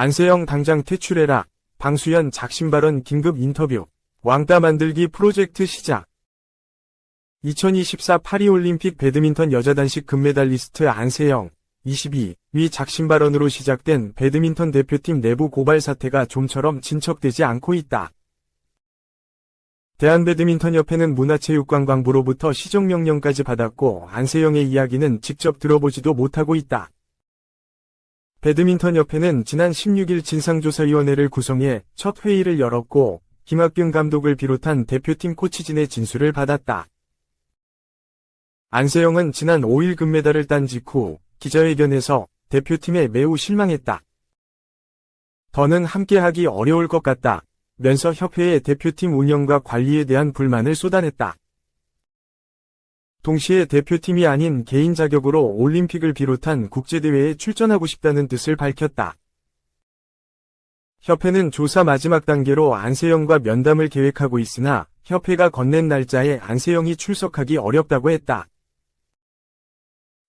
안세영 당장 퇴출해라. 방수연 작심 발언 긴급 인터뷰. 왕따 만들기 프로젝트 시작. 2024 파리올림픽 배드민턴 여자 단식 금메달리스트 안세영, 22위 작심 발언으로 시작된 배드민턴 대표팀 내부 고발 사태가 좀처럼 진척되지 않고 있다. 대한배드민턴협회는 문화체육관광부로부터 시정명령까지 받았고 안세영의 이야기는 직접 들어보지도 못하고 있다. 배드민턴협회는 지난 16일 진상조사위원회를 구성해 첫 회의를 열었고 김학균 감독을 비롯한 대표팀 코치진의 진술을 받았다. 안세영은 지난 5일 금메달을 딴 직후 기자회견에서 대표팀에 매우 실망했다. 더는 함께하기 어려울 것 같다. 면서 협회의 대표팀 운영과 관리에 대한 불만을 쏟아냈다. 동시에 대표팀이 아닌 개인 자격으로 올림픽을 비롯한 국제대회에 출전하고 싶다는 뜻을 밝혔다. 협회는 조사 마지막 단계로 안세영과 면담을 계획하고 있으나 협회가 건넨 날짜에 안세영이 출석하기 어렵다고 했다.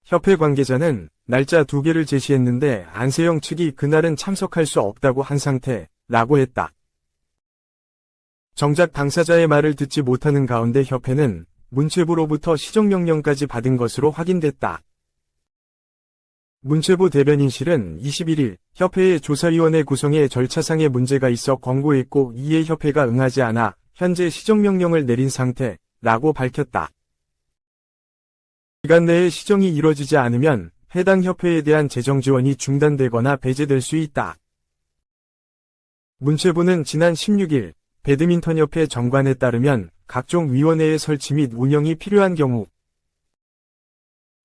협회 관계자는 날짜 두 개를 제시했는데 안세영 측이 그날은 참석할 수 없다고 한 상태라고 했다. 정작 당사자의 말을 듣지 못하는 가운데 협회는 문체부로부터 시정명령까지 받은 것으로 확인됐다. 문체부 대변인실은 21일 협회의 조사위원회 구성에 절차상의 문제가 있어 권고했고 이에 협회가 응하지 않아 현재 시정명령을 내린 상태라고 밝혔다. 기간 내에 시정이 이뤄지지 않으면 해당 협회에 대한 재정 지원이 중단되거나 배제될 수 있다. 문체부는 지난 16일 배드민턴협회 정관에 따르면 각종 위원회의 설치 및 운영이 필요한 경우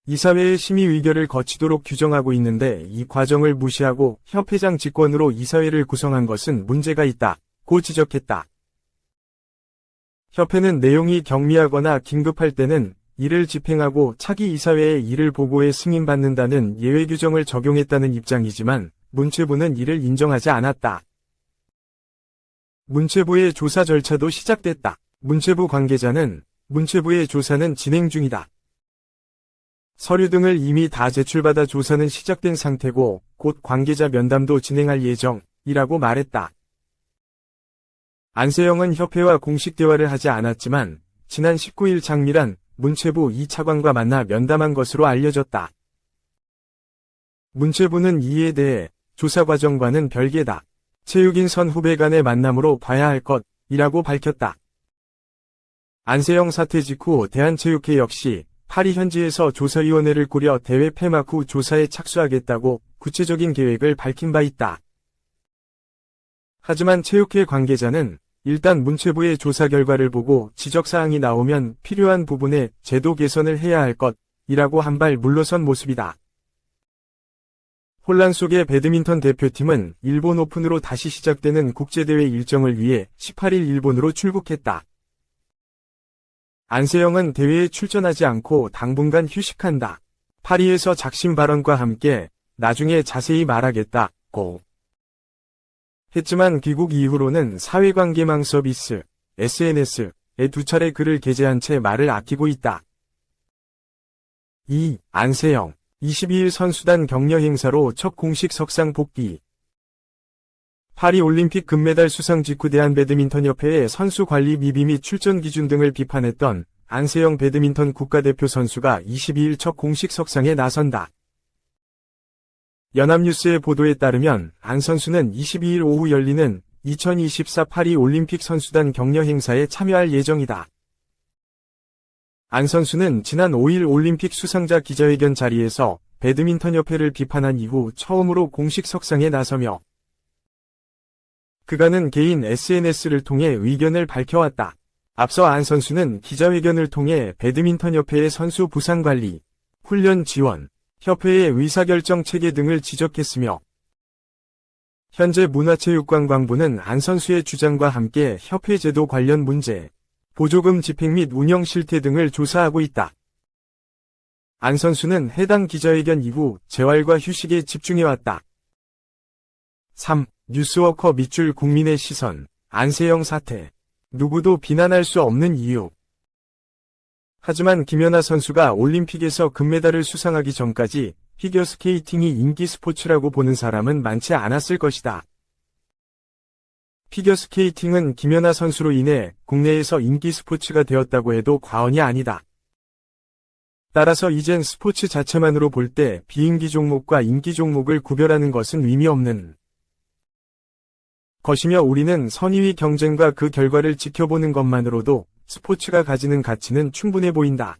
이사회의 심의 의결을 거치도록 규정하고 있는데 이 과정을 무시하고 협회장 직권으로 이사회를 구성한 것은 문제가 있다. 고 지적했다. 협회는 내용이 경미하거나 긴급할 때는 이를 집행하고 차기 이사회에 이를 보고해 승인받는다는 예외 규정을 적용했다는 입장이지만 문체부는 이를 인정하지 않았다. 문체부의 조사 절차도 시작됐다. 문체부 관계자는 문체부의 조사는 진행 중이다. 서류 등을 이미 다 제출받아 조사는 시작된 상태고 곧 관계자 면담도 진행할 예정이라고 말했다. 안세영은 협회와 공식 대화를 하지 않았지만 지난 19일 장미란 문체부 이 차관과 만나 면담한 것으로 알려졌다. 문체부는 이에 대해 조사 과정과는 별개다. 체육인 선 후배 간의 만남으로 봐야 할 것이라고 밝혔다. 안세영 사태 직후 대한체육회 역시 파리 현지에서 조사위원회를 꾸려 대회 폐막 후 조사에 착수하겠다고 구체적인 계획을 밝힌 바 있다. 하지만 체육회 관계자는 일단 문체부의 조사 결과를 보고 지적사항이 나오면 필요한 부분에 제도 개선을 해야 할 것이라고 한발 물러선 모습이다. 혼란 속에 배드민턴 대표팀은 일본 오픈으로 다시 시작되는 국제대회 일정을 위해 18일 일본으로 출국했다. 안세영은 대회에 출전하지 않고 당분간 휴식한다. 파리에서 작심 발언과 함께 나중에 자세히 말하겠다고 했지만 귀국 이후로는 사회관계망 서비스, SNS에 두 차례 글을 게재한 채 말을 아끼고 있다. 2. 안세영 22일 선수단 격려 행사로 첫 공식 석상 복귀 파리 올림픽 금메달 수상 직후 대한 배드민턴 협회의 선수 관리 미비 및 출전 기준 등을 비판했던 안세영 배드민턴 국가대표 선수가 22일 첫 공식 석상에 나선다. 연합뉴스의 보도에 따르면 안 선수는 22일 오후 열리는 2024 파리 올림픽 선수단 격려 행사에 참여할 예정이다. 안 선수는 지난 5일 올림픽 수상자 기자회견 자리에서 배드민턴협회를 비판한 이후 처음으로 공식 석상에 나서며 그가는 개인 SNS를 통해 의견을 밝혀왔다. 앞서 안 선수는 기자회견을 통해 배드민턴협회의 선수 부상관리, 훈련 지원, 협회의 의사결정 체계 등을 지적했으며 현재 문화체육관 광부는 안 선수의 주장과 함께 협회 제도 관련 문제, 보조금 집행 및 운영 실태 등을 조사하고 있다. 안 선수는 해당 기자회견 이후 재활과 휴식에 집중해왔다. 3. 뉴스워커 밑줄 국민의 시선, 안세영 사태. 누구도 비난할 수 없는 이유. 하지만 김연아 선수가 올림픽에서 금메달을 수상하기 전까지 피겨스케이팅이 인기 스포츠라고 보는 사람은 많지 않았을 것이다. 피겨스케이팅은 김연아 선수로 인해 국내에서 인기 스포츠가 되었다고 해도 과언이 아니다. 따라서 이젠 스포츠 자체만으로 볼 때 비인기 종목과 인기 종목을 구별하는 것은 의미 없는 것이며 우리는 선의위 경쟁과 그 결과를 지켜보는 것만으로도 스포츠가 가지는 가치는 충분해 보인다.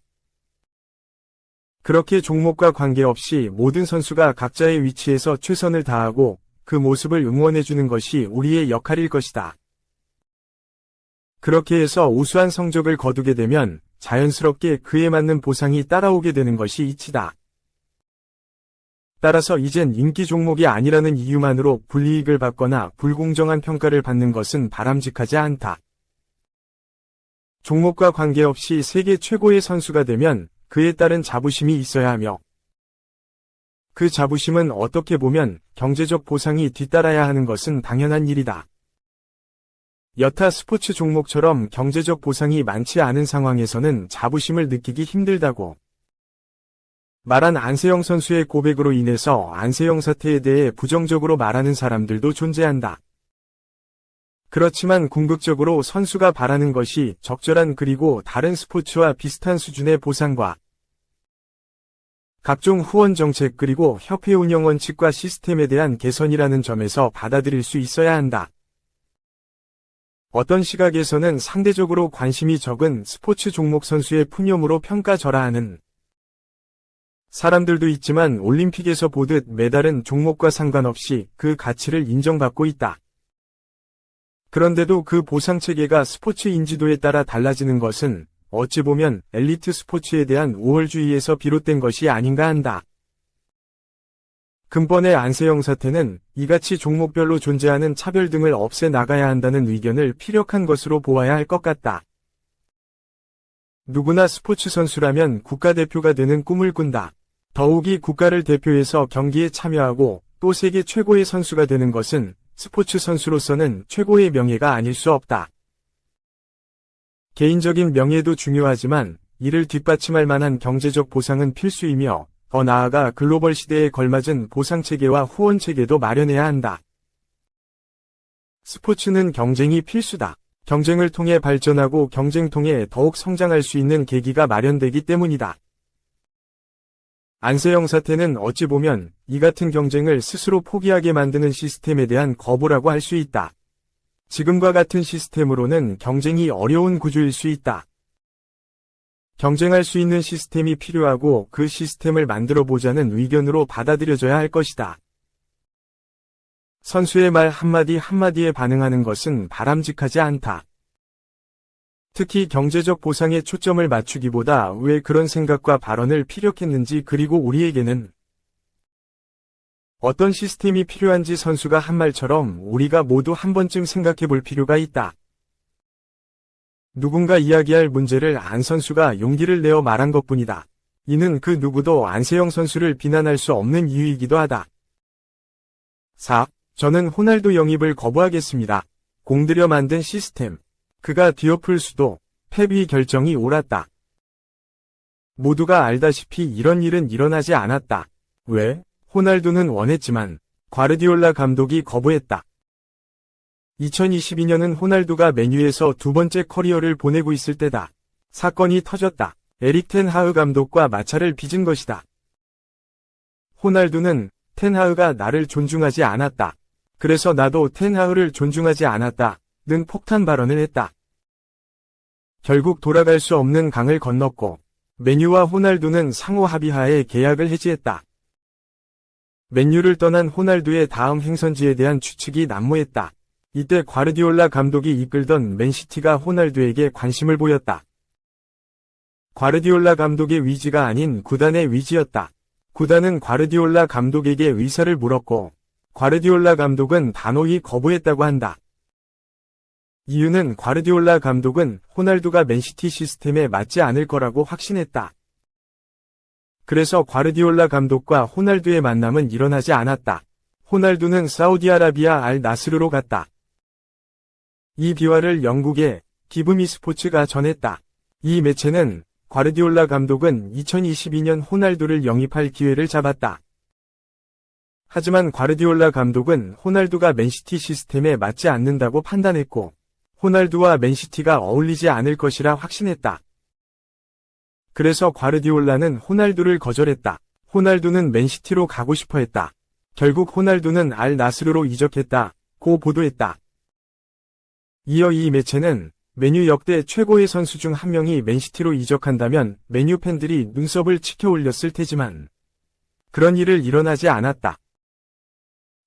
그렇게 종목과 관계없이 모든 선수가 각자의 위치에서 최선을 다하고 그 모습을 응원해주는 것이 우리의 역할일 것이다. 그렇게 해서 우수한 성적을 거두게 되면 자연스럽게 그에 맞는 보상이 따라오게 되는 것이 이치다. 따라서 이젠 인기 종목이 아니라는 이유만으로 불이익을 받거나 불공정한 평가를 받는 것은 바람직하지 않다. 종목과 관계없이 세계 최고의 선수가 되면 그에 따른 자부심이 있어야 하며 그 자부심은 어떻게 보면 경제적 보상이 뒤따라야 하는 것은 당연한 일이다. 여타 스포츠 종목처럼 경제적 보상이 많지 않은 상황에서는 자부심을 느끼기 힘들다고. 말한 안세영 선수의 고백으로 인해서 안세영 사태에 대해 부정적으로 말하는 사람들도 존재한다. 그렇지만 궁극적으로 선수가 바라는 것이 적절한 그리고 다른 스포츠와 비슷한 수준의 보상과 각종 후원 정책 그리고 협회 운영 원칙과 시스템에 대한 개선이라는 점에서 받아들일 수 있어야 한다. 어떤 시각에서는 상대적으로 관심이 적은 스포츠 종목 선수의 푸념으로 평가절하하는 사람들도 있지만 올림픽에서 보듯 메달은 종목과 상관없이 그 가치를 인정받고 있다. 그런데도 그 보상 체계가 스포츠 인지도에 따라 달라지는 것은 어찌 보면 엘리트 스포츠에 대한 우월주의에서 비롯된 것이 아닌가 한다. 근본의 안세영 사태는 이같이 종목별로 존재하는 차별 등을 없애 나가야 한다는 의견을 피력한 것으로 보아야 할 것 같다. 누구나 스포츠 선수라면 국가대표가 되는 꿈을 꾼다. 더욱이 국가를 대표해서 경기에 참여하고 또 세계 최고의 선수가 되는 것은 스포츠 선수로서는 최고의 명예가 아닐 수 없다. 개인적인 명예도 중요하지만 이를 뒷받침할 만한 경제적 보상은 필수이며 더 나아가 글로벌 시대에 걸맞은 보상 체계와 후원 체계도 마련해야 한다. 스포츠는 경쟁이 필수다. 경쟁을 통해 발전하고 경쟁 통해 더욱 성장할 수 있는 계기가 마련되기 때문이다. 안세영 사태는 어찌 보면 이 같은 경쟁을 스스로 포기하게 만드는 시스템에 대한 거부라고 할 수 있다. 지금과 같은 시스템으로는 경쟁이 어려운 구조일 수 있다. 경쟁할 수 있는 시스템이 필요하고 그 시스템을 만들어 보자는 의견으로 받아들여져야 할 것이다. 선수의 말 한마디 한마디에 반응하는 것은 바람직하지 않다. 특히 경제적 보상에 초점을 맞추기보다 왜 그런 생각과 발언을 피력했는지 그리고 우리에게는 어떤 시스템이 필요한지 선수가 한 말처럼 우리가 모두 한 번쯤 생각해 볼 필요가 있다. 누군가 이야기할 문제를 안 선수가 용기를 내어 말한 것 뿐이다. 이는 그 누구도 안세영 선수를 비난할 수 없는 이유이기도 하다. 4. 저는 호날두 영입을 거부하겠습니다. 공들여 만든 시스템. 그가 뒤엎을 수도 패비 결정이 옳았다. 모두가 알다시피 이런 일은 일어나지 않았다. 왜? 호날두는 원했지만 과르디올라 감독이 거부했다. 2022년은 호날두가 메뉴에서 두 번째 커리어를 보내고 있을 때다. 사건이 터졌다. 에릭 텐하흐 감독과 마찰을 빚은 것이다. 호날두는 텐하흐가 나를 존중하지 않았다. 그래서 나도 텐하흐를 존중하지 않았다. 는 폭탄 발언을 했다. 결국 돌아갈 수 없는 강을 건넜고 메뉴와 호날두는 상호 합의하에 계약을 해지했다. 맨유를 떠난 호날두의 다음 행선지에 대한 추측이 난무했다. 이때 과르디올라 감독이 이끌던 맨시티가 호날두에게 관심을 보였다. 과르디올라 감독의 위지가 아닌 구단의 위지였다. 구단은 과르디올라 감독에게 의사를 물었고 과르디올라 감독은 단호히 거부했다고 한다. 이유는 과르디올라 감독은 호날두가 맨시티 시스템에 맞지 않을 거라고 확신했다. 그래서 과르디올라 감독과 호날두의 만남은 일어나지 않았다. 호날두는 사우디아라비아 알 나스르로 갔다. 이 비화를 영국의 기브미 스포츠가 전했다. 이 매체는 과르디올라 감독은 2022년 호날두를 영입할 기회를 잡았다. 하지만 과르디올라 감독은 호날두가 맨시티 시스템에 맞지 않는다고 판단했고, 호날두와 맨시티가 어울리지 않을 것이라 확신했다. 그래서 과르디올라는 호날두를 거절했다. 호날두는 맨시티로 가고 싶어 했다. 결국 호날두는 알 나스르로 이적했다. 고 보도했다. 이어 이 매체는 메뉴 역대 최고의 선수 중 한 명이 맨시티로 이적한다면 메뉴 팬들이 눈썹을 치켜 올렸을 테지만 그런 일을 일어나지 않았다.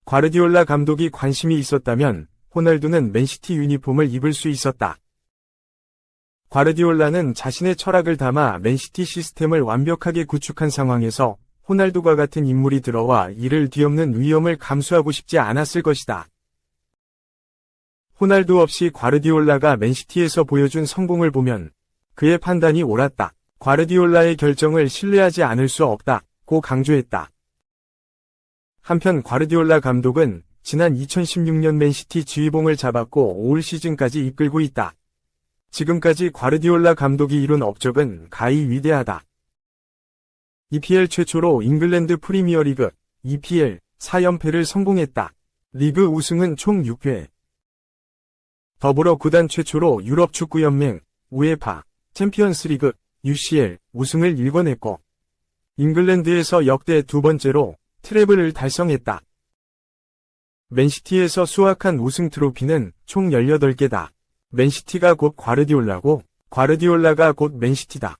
과르디올라 감독이 관심이 있었다면 호날두는 맨시티 유니폼을 입을 수 있었다. 과르디올라는 자신의 철학을 담아 맨시티 시스템을 완벽하게 구축한 상황에서 호날두와 같은 인물이 들어와 이를 뒤엎는 위험을 감수하고 싶지 않았을 것이다. 호날두 없이 과르디올라가 맨시티에서 보여준 성공을 보면 그의 판단이 옳았다. 과르디올라의 결정을 신뢰하지 않을 수 없다. 고 강조했다. 한편 과르디올라 감독은 지난 2016년 맨시티 지휘봉을 잡았고 올 시즌까지 이끌고 있다. 지금까지 과르디올라 감독이 이룬 업적은 가히 위대하다. EPL 최초로 잉글랜드 프리미어리그 EPL 4연패를 성공했다. 리그 우승은 총 6회. 더불어 구단 최초로 유럽 축구 연맹 우에파 챔피언스리그 UCL 우승을 일궈냈고 잉글랜드에서 역대 두 번째로 트래블을 달성했다. 맨시티에서 수확한 우승 트로피는 총 18개다. 맨시티가 곧 과르디올라고 과르디올라가 곧 맨시티다.